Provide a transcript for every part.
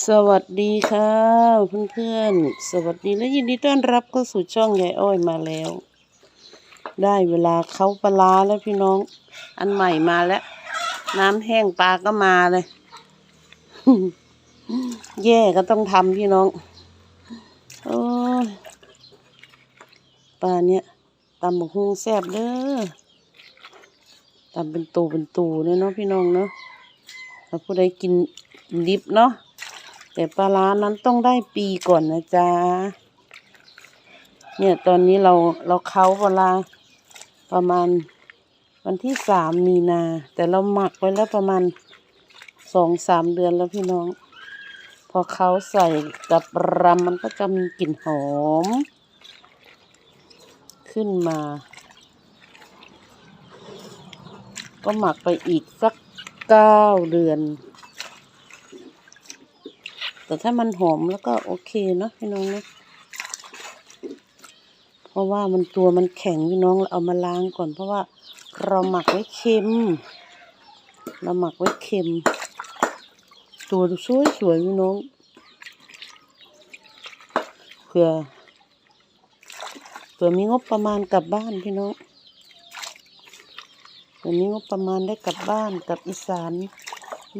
สวัสดีค่ะเพื่อนๆ สวัสดีและยินดีต้อนรับเข้าสู่ช่องยายอ้อยมาแล้ว ได้เวลาเขาปลาแล้วพี่น้อง อันใหม่มาแล้ว น้ำแห้งปลาก็มาเลย แย่ก็ต้องทำพี่น้องโอ้ยปลาเนี้ยตำบักฮุงแซ่บเด้อตำเป็นตูเป็นตูเลยเนาะพี่น้องเนาะถ้าผู้ใดกินดิบเนาะ แต่ปลาร้านั้นต้องได้ปีก่อนนะจ๊ะ เนี่ยตอนนี้เราเราเค้าปลาร้าประมาณวันที่สามมีนา แต่เราหมักไว้แล้วประมาณสองสามเดือนแล้วพี่น้อง พอเขาใส่กับรำมันก็จะมีกลิ่นหอม ขึ้นมา ก็หมักไปอีกสักเก้าเดือน แต่ถ้ามันหอมแล้วก็โอเคเนาะพี่น้องเนาะเพราะว่ามันตัวมันแข็งพี่น้องเราเอามาล้างก่อน เพราะว่าเราหมักไว้เค็ม เราหมักไว้เค็ม ตัวสวยสวยๆพี่น้องเผื่อเผื่อมีงบประมาณกลับบ้านพี่น้องเผื่อมีงบประมาณได้กลับบ้านกลับอีสาน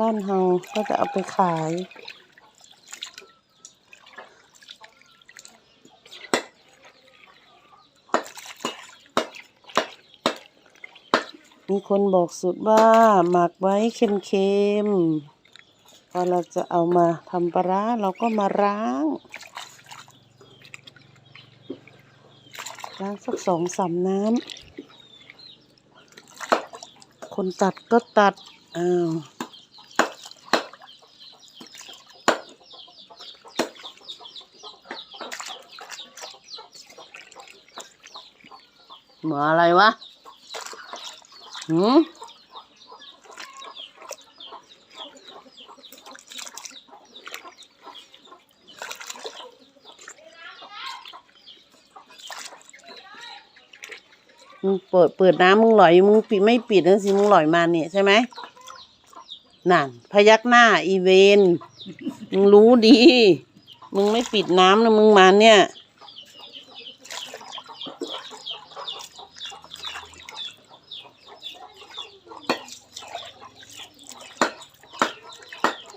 บ้านเฮาก็จะเอาไปขาย มีคนบอกสูตรว่าหมักไว้เค็มๆ พอเราจะเอามาทำปลาร้าเราก็มาล้าง ล้างสักสองสามน้ำ คนตัดก็ตัด อ้าวมาอะไรวะ หืมมึงเปิดเปิดน้ำมึงหลอยมึงปิดไม่ปิดนั่นสิมึงหลอยมาเนี่ยใช่ไหมนั่นพยักหน้าอีเวน มึงรู้ดี มึงไม่ปิดน้ำนะมึงมาเนี่ย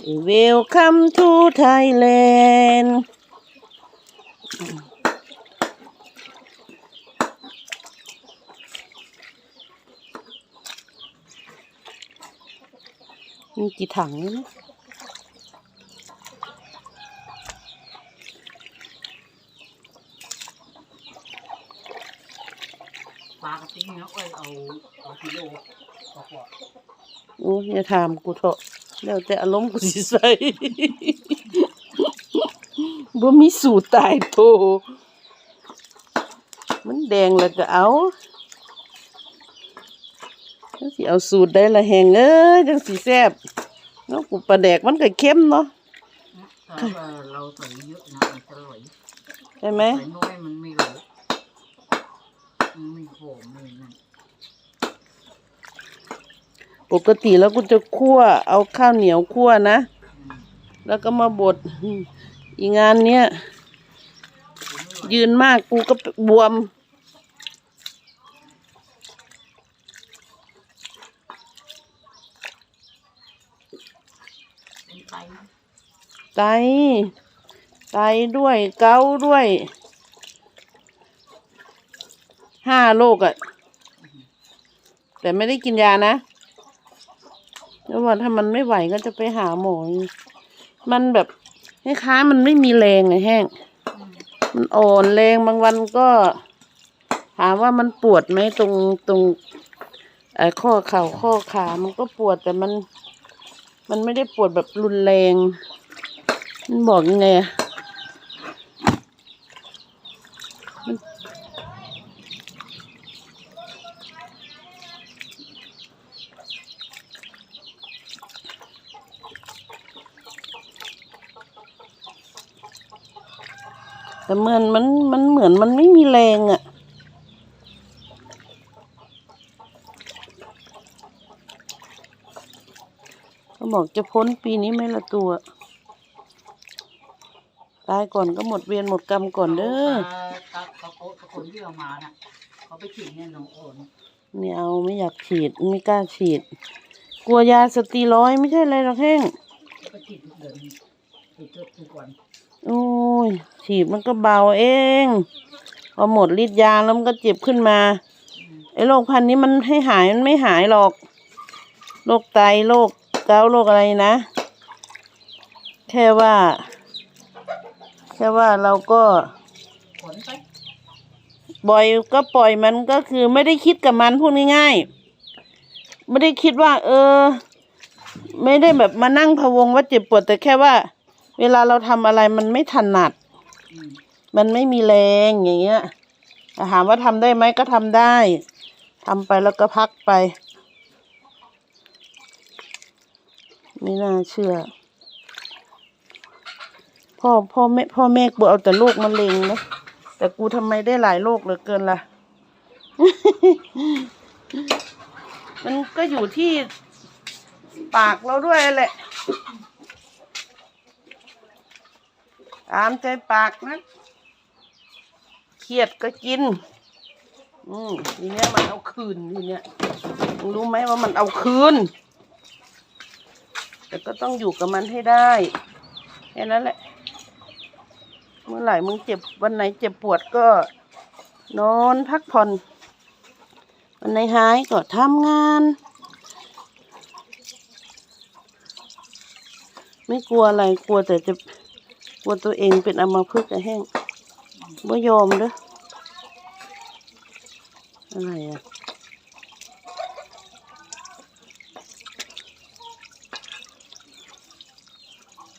Welcome to Thailand มีกี่ถังเนี่ยนะปลากระติ้งนะเอ้ยเอาเอากิโลกว่าโอ้ยอย่าถามกูเถอะ แล้วแต่อารมณ์กูสิใส่บ่มีสูตรตายโตวมันแดงแล้วก็เอาจังสิเอาสูตรได้ละแหงเอ้ยจังสิแซ่บเนาะกูปลาแดกมันก็เข้มเนาะถ้าว่าเราใส่เยอะนะมันจะอร่อยใช่ไหมใส่น้อยมันไม่รู้มันไม่หอมเลยนั่น ปกติแล้วกูจะคั่วเอาข้าวเหนียวคั่วนะ แล้วก็มาบดอีงานเนี้ย ยืนมากกูก็บวม ไต ไตด้วยเกาด้วย ห้าโรคอะแต่ไม่ได้กินยานะ แล้วว่าถ้ามันไม่ไหวก็จะไปหาหมอมันแบบคล้ายๆมันไม่มีแรงไงแห้งมมันอ่อนแรงบางวันก็ ถามว่ามันปวดไหมตรงตรงไอ้ข้อเข่าข้อขา มันก็ปวดแต่มัน มันไม่ได้ปวดแบบรุนแรง มันบอกยังไงอะ แต่เหมือนมันมันเหมือนมันไม่มีแรงอะ่ะเขาบอกจะพ้นปีนี้ไหมละตัว ตายก่อนก็หมดเวรหมดกรรมก่อนเด้อตาตาตาโกตะคนที่เอามาน่ะเขาไปฉีดเนี่ยน้องโอนไม่เอาไม่อยากฉีดไม่กล้าฉีด กลัวยาสเตีรอยด์ไม่ใช่อะไรหรอกแห้งเขาไปฉีดทุกเดือนฉีดทุกวันโอ้ ยฉีดมันก็เบาเองพอหมดฤทธิ์ยาแล้วมันก็เจ็บขึ้นมาไอ้โรคพันนี้มันให้หายมันไม่หายหรอกโรคไตโรคเกาโรคอะไรนะ แค่ว่า แค่ว่าเราก็ปล่อยก็ปล่อยมันก็คือไม่ได้คิดกับมันพูดง่ายๆ ไม่ได้คิดว่า เออ ไม่ได้แบบมานั่งพะวงว่าเจ็บปวดแต่แค่ว่า เวลาเราทำอะไรมันไม่ถนัดอืมมันไม่มีแรงอย่างเงี้ยแต่ถามว่าทำได้ไหมก็ทำได้ทำไปแล้วก็พักไป ไม่น่าเชื่อ พ่อพ่อแม่พ่อแม่กูเอาแต่โรคมะเร็งนะแต่กูทำไมได้หลายโรคเหลือเกินล่ะ มันก็อยู่ที่ปากเราด้วยแหละ ตามใจปากนะเครียดก็กิน อืมทีเนี้ยมันเอาคืนทีเนี้ยรู้ไหมว่ามันเอาคืน แต่ก็ต้องอยู่กับมันให้ได้แค่นั้นแหละ เมื่อไหร่มึงเจ็บวันไหนเจ็บปวดก็ นอนพักผ่อนวันไหนหายก็ทำงาน ไม่กลัวอะไรกลัวแต่จะ กลัวตัวเองเป็นอัมพฤกษ์อะแห้งบ่ยอมเด้ออะไรอะ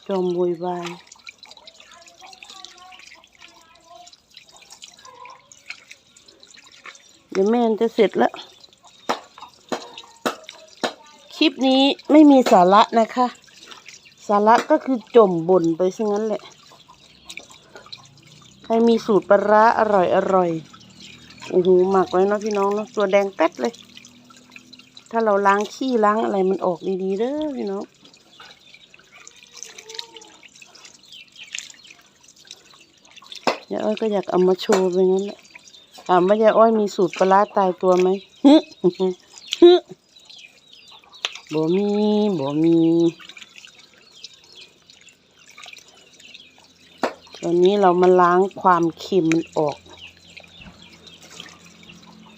จอมโวยวายเดี๋ยวแม่จะเสร็จแล้ว คลิปนี้ไม่มีสาระนะคะ สาระก็คือจมบ่นไปซะงั้นแหละ ใครมีสูตรปลาร้าอร่อยอร่อยโอ้โหหมักไว้เนาะพี่น้องเนาะตัวแดงแป๊ดเลย ถ้าเราล้างขี้ล้างอะไรมันออกดีๆเด้อพี่น้องยายอ้อยก็อยากเอามาโชว์ไปงั้นแหละถามว่ายายอ้อยมีสูตรปลาร้าตายตัวไหมฮึฮึบ่มีบ่มี อนนี้เรามาล้างความเค็มมันออก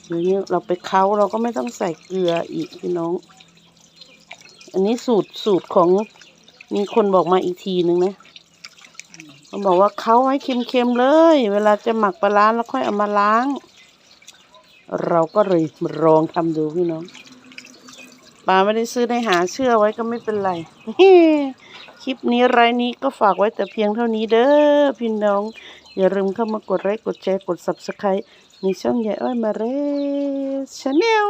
เดี๋ยวนี้เราไปเค้าเราก็ไม่ต้องใส่เกลืออีกพี่น้อง อันนี้สูตรสูตรของมีคนบอกมาอีกทีนึงนะเขาบอกว่าเค้าให้เค็มๆเลย เวลาจะหมักปลาร้าแล้วค่อยเอามาล้าง เราก็เลยมาลองทำดูพี่น้องปลาไม่ได้ซื้อได้หาเชื่อไว้ก็ไม่เป็นไร ลิปนี้รายนี้ก็ฝากไว้แต่เพียงเท่านี้เด้อพี่น้อง อย่าลืมเข้ามากดไลค์กดแชร์กด subscribe ในช่องยายอ้อยมาเรสชาแนล